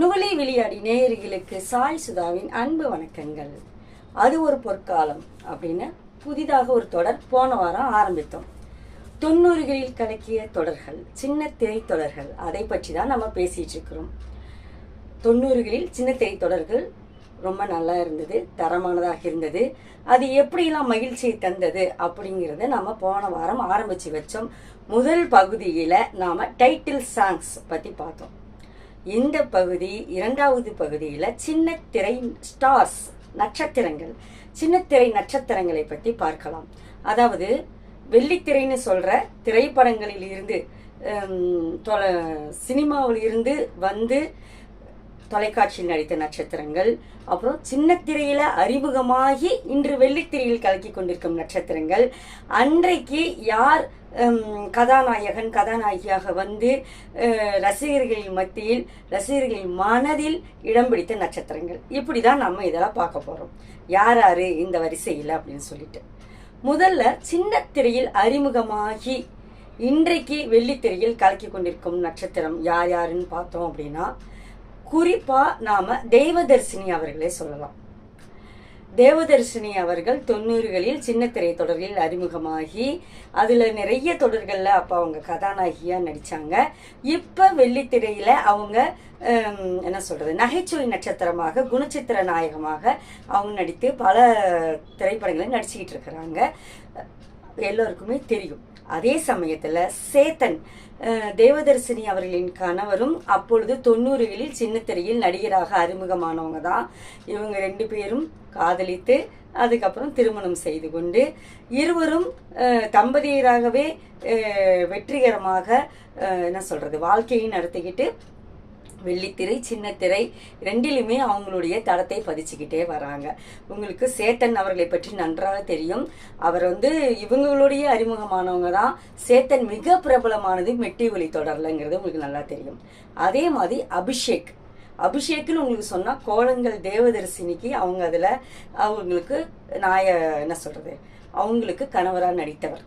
நுவலி விளையாடி நேயர்களுக்கு சாய் சுதாவின் அன்பு வணக்கங்கள். அது ஒரு பொற்காலம் அப்படின்னு புதிதாக ஒரு தொடர் போன வாரம் ஆரம்பித்தோம். தொண்ணூறுகளில் கலக்கிய தொடர்கள் சின்ன திரை தொடர்கள் அதை பற்றி தான் நம்ம பேசிட்டு இருக்கிறோம். தொண்ணூறுகளில் சின்ன திரை தொடர்கள் ரொம்ப நல்லா இருந்தது தரமானதாக இருந்தது. அது எப்படிலாம் மகிழ்ச்சியை தந்தது அப்படிங்கிறத நம்ம போன வாரம் ஆரம்பித்து வச்சோம். முதல் பகுதியில் நாம் டைட்டில் சாங்ஸ் பற்றி பார்த்தோம். இந்த பகுதி இரண்டாவது பகுதியில் சின்ன திரை ஸ்டார்ஸ் நட்சத்திரங்கள். சின்ன திரை நட்சத்திரங்களை பற்றி பார்க்கலாம். அதாவது வெள்ளித்திரைன்னு சொல்ற திரைப்படங்களில் இருந்து தொலை சினிமாவில் இருந்து வந்து தொலைக்காட்சியில் நடித்த நட்சத்திரங்கள் அப்புறம் சின்ன திரையில அறிமுகமாகி இன்று வெள்ளித்திரையில் கலக்கி கொண்டிருக்கும் நட்சத்திரங்கள். அன்றைக்கு யார் கதாநாயகன் கதாநாயகியாக வந்து ரசிகர்களின் மத்தியில் ரசிகர்களின் மனதில் இடம் பிடித்த நட்சத்திரங்கள். இப்படி தான் நம்ம இதெல்லாம் பார்க்க போறோம். யார் யாரு இந்த வரிசையில் அப்படின்னு சொல்லிட்டு. முதல்ல சின்ன திரையில் அறிமுகமாகி இன்றைக்கு வெள்ளித்திரையில் கலக்கி கொண்டிருக்கும் நட்சத்திரம் யார் யாருன்னு பார்த்தோம் அப்படின்னா குறிப்பா நாம தேவதர்சினி அவர்களே சொல்லலாம். தேவதர்சினி அவர்கள் தொண்ணூறுகளில் சின்ன திரை தொடரில் அறிமுகமாகி அதுல நிறைய தொடர்கள்ல அப்ப அவங்க கதாநாயகியா நடிச்சாங்க. இப்ப வெள்ளித்திரையில அவங்க என்ன சொல்றது நகைச்சுவை நட்சத்திரமாக குணச்சித்திர நாயகமாக அவங்க நடித்து பல திரைப்படங்களை நடிச்சுக்கிட்டு இருக்கிறாங்க. எல்லோருக்குமே தெரியும். அதே சமயத்துல சேத்தன் தேவதர்சினி அவர்களின் கணவரும் அப்பொழுது தொண்ணூறுகளில் சின்னத்திரையில் நடிகராக அறிமுகமானவங்க தான். இவங்க ரெண்டு பேரும் காதலித்து அதுக்கப்புறம் திருமணம் செய்து கொண்டு இருவரும் தம்பதியராகவே வெற்றிகரமாக என்ன சொல்றது வாழ்க்கையை நடத்திக்கிட்டு வெள்ளித்திரை சின்னத்திரை ரெண்டிலுமே அவங்களுடைய தடத்தை பதிச்சுக்கிட்டே வராங்க. உங்களுக்கு சேத்தன் அவர்களை பற்றி நன்றாக தெரியும். அவர் வந்து இவங்களுடைய அறிமுகமானவங்க தான். சேத்தன் மிக பிரபலமானது மெட்டி ஒலி தொடரலங்கிறது உங்களுக்கு நல்லா தெரியும். அதே மாதிரி அபிஷேக். அபிஷேக்னு உங்களுக்கு சொன்னால் கோலங்கள் தேவதர்சினிக்கு அவங்க அதில் அவங்களுக்கு நாய என்ன சொல்கிறது அவங்களுக்கு கணவராக நடித்தவர்.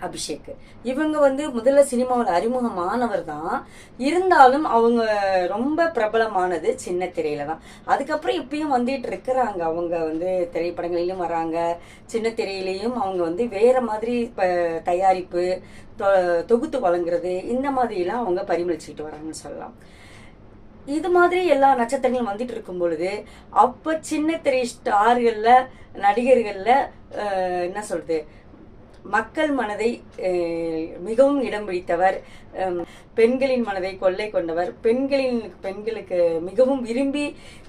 அபிஷேக். இவங்க வந்து முதல்ல சினிமாவில் அறிமுகமானவர் தான் இருந்தாலும் அவங்க ரொம்ப பிரபலமானது சின்ன திரையில தான். அதுக்கப்புறம் இப்பயும் வந்துட்டு இருக்கிறாங்க. அவங்க வந்து திரைப்படங்களிலும் வராங்க. சின்ன திரையிலையும் அவங்க வந்து வேற மாதிரி இப்போ தயாரிப்பு தொ- தொகுத்து வழங்குறது இந்த மாதிரிலாம் அவங்க பரிமளிச்சுக்கிட்டு வராங்கன்னு சொல்லலாம். இது மாதிரி எல்லா நட்சத்திரங்களும் வந்துட்டு இருக்கும் பொழுது அப்போ சின்ன திரை ஸ்டார்களில் நடிகர்களில் என்ன சொல்றது மக்கள் மனதை மிகவும் இடம் பிடித்தவர். பெண்களின் மனதை கொள்ளை கொண்டவர். பெண்களின் பெண்களுக்கு மிகவும் விரும்பி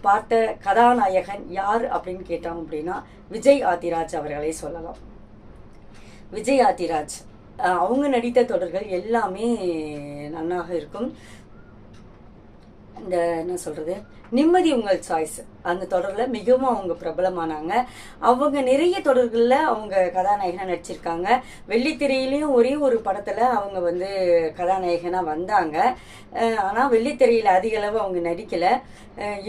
பார்த்த கதாநாயகன் யார் அப்படின்னு கேட்டோம் அப்படின்னா விஜய் ஆதிராஜ் அவர்களை சொல்லலாம். விஜய் ஆதிராஜ் அவங்க நடித்த தொடர்கள் எல்லாமே நன்னாக இருக்கும். இந்த என்ன சொல்றது? நிம்மதி உங்கள் சாய்ஸ் அந்த தொடர்ல மிகவும் அவங்க பிரபலமானாங்க. அவங்க நிறைய தொடர்களில் அவங்க கதாநாயகனாக நடிச்சிருக்காங்க. வெள்ளித்திரையிலையும் ஒரே ஒரு படத்துல அவங்க வந்து கதாநாயகனா வந்தாங்க. ஆனால் வெள்ளித்திரையில் வெள்ளித்திரையில அதிக அளவு அவங்க நடிக்கல.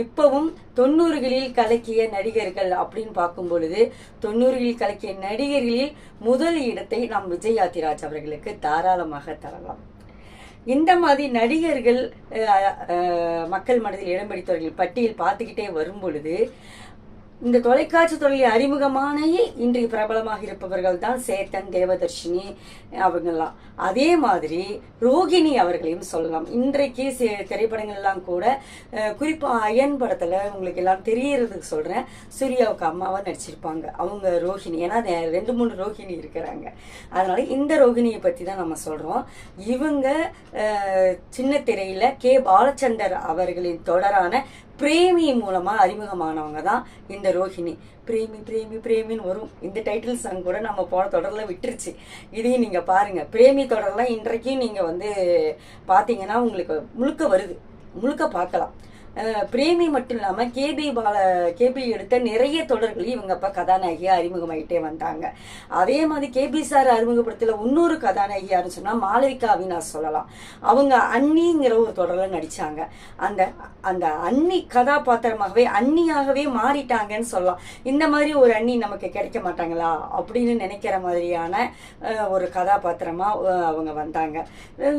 இப்போவும் இப்பவும் தொண்ணூறுகளில் கலக்கிய நடிகர்கள் அப்படின்னு பார்க்கும் பொழுது தொண்ணூறுகளில் கலக்கிய நடிகர்களில் முதல் இடத்தை நாம் விஜய் யாத்திராஜ் அவர்களுக்கு தாராளமாக தரலாம். இந்த மாதிரி நடிகர்கள் மக்கள் மனதில் இடம் பிடித்தவர்கள் பட்டியல் பார்த்துக்கிட்டே வரும் பொழுது இந்த தொலைக்காட்சி தொழில் அறிமுகமானையே இன்றைக்கு பிரபலமாக இருப்பவர்கள் தான் சேத்தன் தேவதர்ஷினி அவங்கெல்லாம். அதே மாதிரி ரோகிணி அவர்களையும் சொல்லலாம். இன்றைக்கு திரைப்படங்கள்லாம் கூட குறிப்பாக அயன் படத்தில் உங்களுக்கு எல்லாம் தெரியறதுக்கு சொல்றேன். சூர்யாவுக்கு அம்மாவாக நடிச்சிருப்பாங்க. அவங்க ரோஹிணி ஏன்னா ரெண்டு மூணு ரோஹிணி இருக்கிறாங்க. அதனால இந்த ரோகிணியை பற்றி தான் நம்ம சொல்கிறோம் இவங்க சின்ன திரையில் கே. பாலச்சந்தர் அவர்களின் தொடரான பிரேமி மூலமாக அறிமுகமானவங்க தான் இந்த ரோஹிணி. பிரேமி பிரேமி பிரேமின்னு வரும். இந்த டைட்டில் சாங் கூட நம்ம போன தொடரில் விட்டுருச்சு. இதையும் நீங்கள் பாருங்கள் பிரேமி தொடர்லாம் இன்றைக்கும் நீங்கள் வந்து பார்த்தீங்கன்னா உங்களுக்கு முழுக்க வருது. முழுக்க பார்க்கலாம். பிரேமி மட்டும் இல்லாமல் கேபி பால கேபி எடுத்த நிறைய தொடர்களையும் இவங்க அப்போ கதாநாயகியாக அறிமுகமாயிட்டே வந்தாங்க. அதே மாதிரி கேபி சார் அறிமுகப்படுத்தல இன்னொரு கதாநாயகி யாருன்னு சொன்னால் மாளவிகா அவினாஸ் சொல்லலாம். அவங்க அன்னிங்கிற ஒரு தொடரில் நடித்தாங்க அந்த அந்த அன்னி கதாபாத்திரமாகவே அன்னியாகவே மாறிட்டாங்கன்னு சொல்லலாம். இந்த மாதிரி ஒரு அண்ணி நமக்கு கிடைக்க மாட்டாங்களா அப்படின்னு நினைக்கிற மாதிரியான ஒரு கதாபாத்திரமாக அவங்க வந்தாங்க.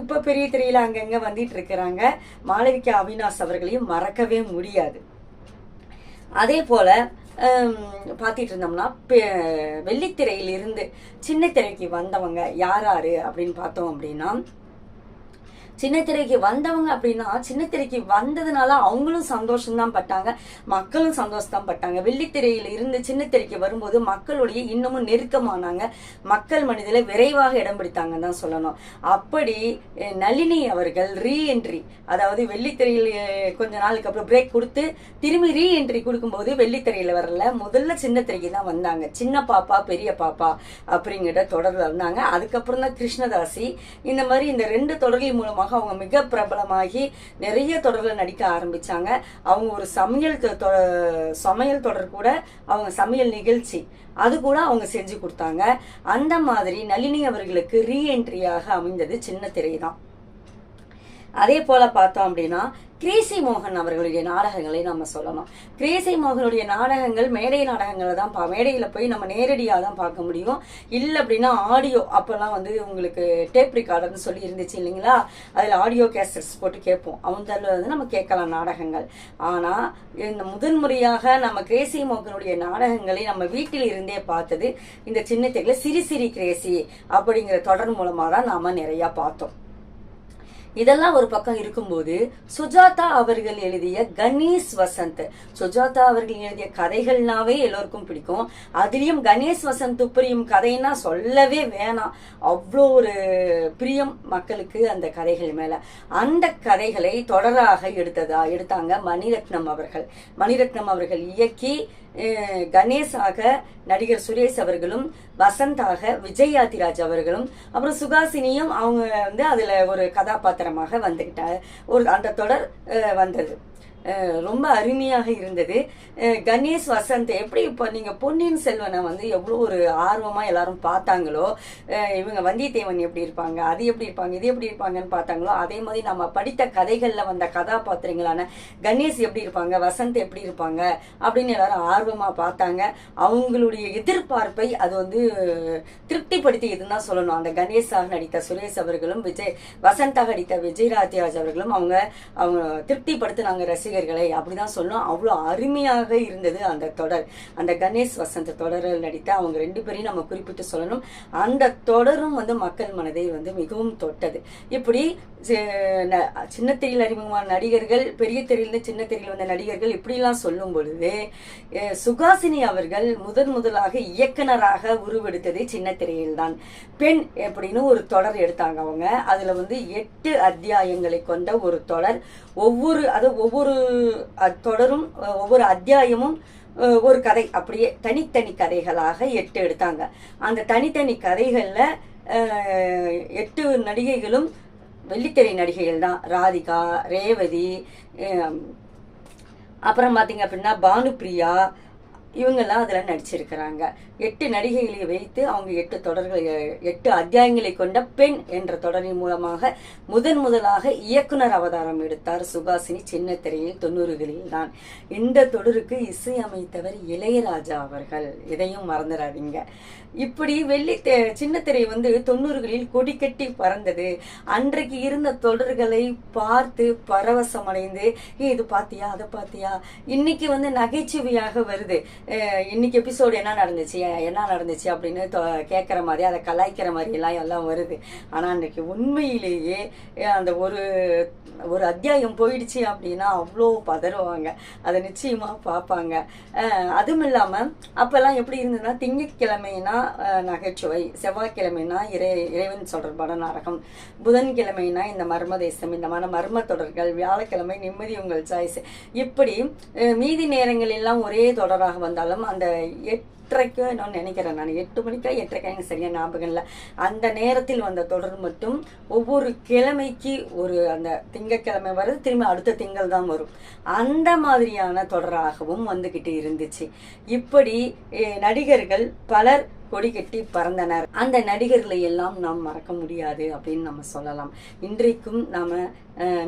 இப்போ பெரிய திரையில் அங்கங்கே வந்துட்டு இருக்கிறாங்க. மாளவிகா அவினாஸ் அவர்களையும் மறக்கவே முடியாது. அதே போல ஹம், பார்த்துட்டு இருந்தோம்னா பெ- இருந்து சின்ன திரைக்கு வந்தவங்க யார் யாரு அப்படின்னு பார்த்தோம் அப்படின்னா சின்ன திரைக்கு வந்தவங்க அப்படின்னா சின்ன திரைக்கு வந்ததுனால அவங்களும் சந்தோஷம்தான் பட்டாங்க. மக்களும் சந்தோஷம் தான் பட்டாங்க வெள்ளித்திரையில இருந்து சின்னத்திரைக்கு வரும்போது மக்களுடைய இன்னமும் நெருக்கமானாங்க. மக்கள் மனதில் விரைவாக இடம் பிடித்தாங்கன்னு தான் சொல்லணும். அப்படி நளினி அவர்கள் ரீஎன்ட்ரி அதாவது வெள்ளித்திரையில் கொஞ்ச நாளுக்கு அப்புறம் பிரேக் கொடுத்து திரும்பி ரீஎன்ட்ரி கொடுக்கும்போது வெள்ளித்திரையில வரல. முதல்ல சின்ன திரைக்கு தான் வந்தாங்க. சின்ன பாப்பா பெரிய பாப்பா அப்படிங்கிற தொடர்ல வந்தாங்க. அதுக்கப்புறம் தான் கிருஷ்ணதாசி. இந்த மாதிரி இந்த ரெண்டு தொடர்கள் மூலமாக அவங்க மிக பிரபலமாகி நிறைய தொடர்கள் நடிக்க ஆரம்பிச்சாங்க. அவங்க ஒரு சமையல் சமையல் தொடர் கூட அவங்க சமையல் நிகழ்ச்சி அது கூட அவங்க செஞ்சு கொடுத்தாங்க. அந்த மாதிரி நளினி அவர்களுக்கு ரீஎன்ட்ரியாக அமைந்தது சின்ன திரை தான் அதே போல பார்த்தோம் அப்படின்னா கிரேசி மோகன் அவர்களுடைய நாடகங்களை நம்ம சொல்லணும் கிரேசி மோகனுடைய நாடகங்கள் மேடை நாடகங்களை தான் பா மேடையில் போய் நம்ம நேரடியாக தான் பார்க்க முடியும். இல்லை அப்படின்னா ஆடியோ அப்போல்லாம் வந்து உங்களுக்கு டேப் ரிகார்டர்னு சொல்லி இருந்துச்சு இல்லைங்களா? அதில் ஆடியோ கேசட்ஸ் போட்டு கேட்போம். அவங்க வந்து நம்ம கேட்கலாம் நாடகங்கள். ஆனால் இந்த முதன்முறையாக நம்ம கிரேசி மோகனுடைய நாடகங்களை நம்ம வீட்டில் இருந்தே பார்த்தது இந்த சின்ன தெருல சிரி சிரி கிரேசி அப்படிங்கிற தொடர் மூலமாக தான் நாம் நிறையா பார்த்தோம். இதெல்லாம் ஒரு பக்கம் இருக்கும்போது சுஜாதா அவர்கள் எழுதிய கணேஷ் வசந்த். சுஜாதா அவர்கள் எழுதிய கதைகள்னாவே எல்லோருக்கும் பிடிக்கும். அதுலயும் கணேஷ் வசந்த் புரியும் கதைன்னா சொல்லவே வேணாம். அவ்வளோ ஒரு பிரியம் மக்களுக்கு அந்த கதைகள் மேல. அந்த கதைகளை தொடராக எடுத்ததா எடுத்தாங்க மணிரத்னம் அவர்கள். மணிரத்னம் அவர்கள் இயக்கி கணேஷாக நடிகர் சுரேஷ் அவர்களும் வசந்தாக விஜய் யாத்திராஜ் அவர்களும் அப்புறம் சுகாசினியும் அவங்க வந்து அதுல ஒரு கதாபாத்திரம் வெற்றிகரமாக வந்துகிட்டாங்க ஒரு அந்த தொடர் வந்தது. ரொம்ப அருமையாக இருந்தது. கணேஷ் வசந்த் எப்படி இப்போ நீங்கள் பொன்னியின் செல்வனை வந்து எவ்வளோ ஒரு ஆர்வமாக எல்லாரும் பார்த்தாங்களோ இவங்க வந்தியத்தேவன் எப்படி இருப்பாங்க அது எப்படி இருப்பாங்க இது எப்படி இருப்பாங்கன்னு பார்த்தாங்களோ அதே மாதிரி நம்ம படித்த கதைகளில் வந்த கதாபாத்திரங்களான கணேஷ் எப்படி இருப்பாங்க வசந்த் எப்படி இருப்பாங்க அப்படின்னு எல்லாரும் ஆர்வமாக பார்த்தாங்க. அவங்களுடைய எதிர்பார்ப்பை அது வந்து திருப்திப்படுத்தியதுன்னு தான் சொல்லணும். அந்த கணேஷாக நடித்த சுரேஷ் அவர்களும் விஜய் வசந்தாக நடித்த விஜய் ராஜராஜ் அவர்களும் அவங்க அவங்க திருப்திப்படுத்தினாங்க ரசிகர்களை அப்படிதான் சொல்லணும். அவ்வளோ அருமையாக இருந்தது அந்த தொடர். அந்த கணேஷ் வசந்த் தொடரில் நடித்த அவங்க ரெண்டு பேரையும் நம்ம குறிப்பிட்டு சொல்லணும். அந்த தொடரும் வந்து மக்கள் மனதை வந்து மிகவும் தொட்டது. இப்படி சின்னத்திரையில் சின்ன திரையில் அறிமுகமான நடிகர்கள் பெரிய திரையிலிருந்து சின்ன திரையில் வந்த நடிகர்கள் இப்படிலாம் சொல்லும் பொழுது சுகாசினி அவர்கள் முதன் முதலாக இயக்குனராக உருவெடுத்தது சின்ன திரையில் தான் பெண் அப்படின்னு ஒரு தொடர் எடுத்தாங்க அவங்க. அதுல வந்து எட்டு அத்தியாயங்களை கொண்ட ஒரு தொடர். ஒவ்வொரு அது ஒவ்வொரு தொடரும் ஒவ்வொரு அத்தியாயமும் ஒரு கதை. அப்படியே தனித்தனி கதைகளாக எட்டு எடுத்தாங்க. அந்த தனித்தனி கதைகளில் எட்டு நடிகைகளும் வெள்ளித்திரை நடிகைகள் தான். ராதிகா ரேவதி அப்புறம் பார்த்தீங்க அப்படின்னா பானுப்ரியா இவங்கெல்லாம் அதில் நடிச்சிருக்கிறாங்க. எட்டு நடிகைகளை வைத்து அவங்க எட்டு தொடர்கள் எட்டு அத்தியாயங்களை கொண்ட பெண் என்ற தொடரின் மூலமாக முதன் முதலாக இயக்குனர் அவதாரம் எடுத்தார் சுகாசினி சின்ன திரையில் தொண்ணூறுகளில் தான். இந்த தொடருக்கு இசையமைத்தவர் இளையராஜா அவர்கள். இதையும் மறந்துடாதீங்க. இப்படி வெள்ளி தெ- சின்ன திரை வந்து தொண்ணூறுகளில் கொடி கட்டி பறந்தது. அன்றைக்கு இருந்த தொடர்களை பார்த்து பரவசமடைந்து ஏ இது பார்த்தியா அதை பார்த்தியா இன்னைக்கு வந்து நகைச்சுவையாக வருது. அஹ் இன்னைக்கு எபிசோடு என்ன நடந்துச்சு? என்ன நடந்துச்சு அப்படின்னு கேட்குற மாதிரி அதை கலாய்க்கிற மாதிரி எல்லாம் எல்லாம் வருது. ஆனால் அன்றைக்கி உண்மையிலேயே அந்த ஒரு ஒரு அத்தியாயம் போயிடுச்சு அப்படின்னா அவ்வளோ பதறுவாங்க. அதை நிச்சயமாக பார்ப்பாங்க. அதுவும் இல்லாமல் அப்போல்லாம் எப்படி இருந்ததுன்னா திங்கட்கிழமைனா நகைச்சுவை செவ்வாய்க்கிழமைனா இறை இறைவன் தொடர்பான நரகம் புதன்கிழமைனா இந்த மர்ம தேசம் இந்த மாதிரி மர்ம தொடர்கள் வியாழக்கிழமை நிம்மதி உங்கள் சாய்ஸ் இப்படி மீதி நேரங்கள் எல்லாம் ஒரே தொடராக வந்தாலும் அந்த எட்டரைக்கோ நான் நினைக்கிறேன் நான். எட்டு மணிக்கா எட்டரைக்கா எனக்கு சரியா ஞாபகம் இல்லை. அந்த நேரத்தில் வந்த தொடர் மட்டும் ஒவ்வொரு கிழமைக்கு ஒரு அந்த திங்கட்கிழமை வருது திரும்ப அடுத்த திங்கள் தான் வரும். அந்த மாதிரியான தொடராகவும் வந்துக்கிட்டு இருந்துச்சு. இப்படி நடிகர்கள் பலர் கொடி கட்டி பறந்தனர். அந்த நடிகர்களை எல்லாம் நாம் மறக்க முடியாது அப்படின்னு நம்ம சொல்லலாம். இன்றைக்கும் நாம்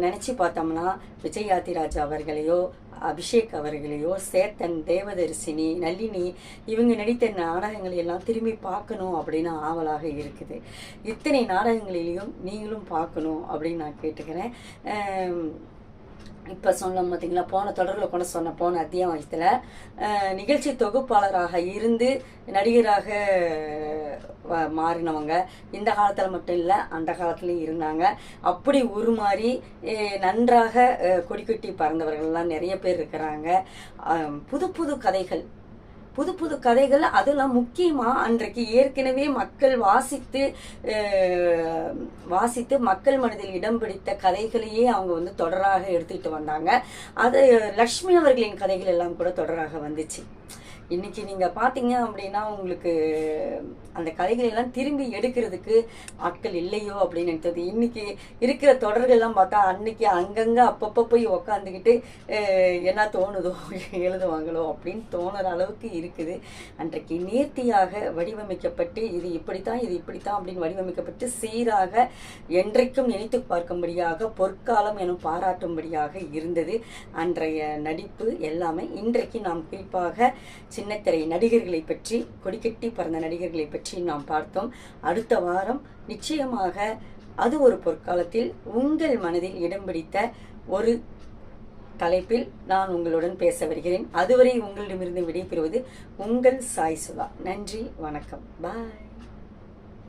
நினச்சி பார்த்தோம்னா விஜய் யாத்திராஜ் அவர்களையோ அபிஷேக் அவர்களையோ சேத்தன் தேவதரிசினி நளினி இவங்க நடித்த நாடகங்களை எல்லாம் திரும்பி பார்க்கணும் அப்படின்னு ஆவலாக இருக்குது. இத்தனை நாடகங்களிலையும் நீங்களும் பார்க்கணும் அப்படின்னு நான் கேட்டுக்கிறேன். இப்போ சொன்னோம் பார்த்தீங்களா போன தொடரில் கூட சொன்ன போன அத்தியாயத்தில் நிகழ்ச்சி தொகுப்பாளராக இருந்து நடிகராக மாறினவங்க. இந்த காலத்தில் மட்டும் இல்லை அந்த காலத்துலேயும் இருந்தாங்க. அப்படி உருமாறி நன்றாக கொடி கொடிக்கட்டி பறந்தவர்கள்லாம் நிறைய பேர் இருக்கிறாங்க. புது புது கதைகள் புது புது கதைகள் அதெல்லாம் முக்கியமாக அன்றைக்கு ஏற்கனவே மக்கள் வாசித்து வாசித்து மக்கள் மனதில் இடம் பிடித்த கதைகளையே அவங்க வந்து தொடராக எடுத்துக்கிட்டு வந்தாங்க. அது லக்ஷ்மி அவர்களின் கதைகள் எல்லாம் கூட தொடராக வந்துச்சு. இன்னைக்கு நீங்க பாத்தீங்க அப்படின்னா உங்களுக்கு அந்த கதைகளை எல்லாம் திரும்பி எடுக்கிறதுக்கு ஆட்கள் இல்லையோ அப்படின்னு எனக்கு இன்னைக்கு இருக்கிற தொடர்கள்லாம் பார்த்தா அன்னைக்கு அங்கங்க அப்பப்போ போய் உக்காந்துக்கிட்டு என்ன தோணுதோ எழுதுவாங்களோ? அப்படின்னு தோணுற அளவுக்கு இருக்குது. அன்றைக்கு நேர்த்தியாக வடிவமைக்கப்பட்டு இது இப்படித்தான் இது இப்படித்தான் அப்படின்னு வடிவமைக்கப்பட்டு சீராக என்றைக்கும் நினைத்து பார்க்கும்படியாக பொற்காலம் எனும் பாராட்டும்படியாக இருந்தது. அன்றைய நடிப்பு எல்லாமே இன்றைக்கு நாம் குறிப்பாக சின்னத்திரை நடிகர்களை பற்றி கொடிக்கட்டி பறந்த நடிகர்களை பற்றி நாம் பார்த்தோம். அடுத்த வாரம் நிச்சயமாக அது ஒரு பொற்காலத்தில் உங்கள் மனதில் இடம் பிடித்த ஒரு தலைப்பில் நான் உங்களுடன் பேச வருகிறேன். அதுவரை உங்களிடமிருந்து விடைபெறுவது உங்கள் சாய் சுதா. நன்றி வணக்கம். பாய்.